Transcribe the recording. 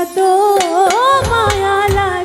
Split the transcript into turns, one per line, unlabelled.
এত মায়া লাগে।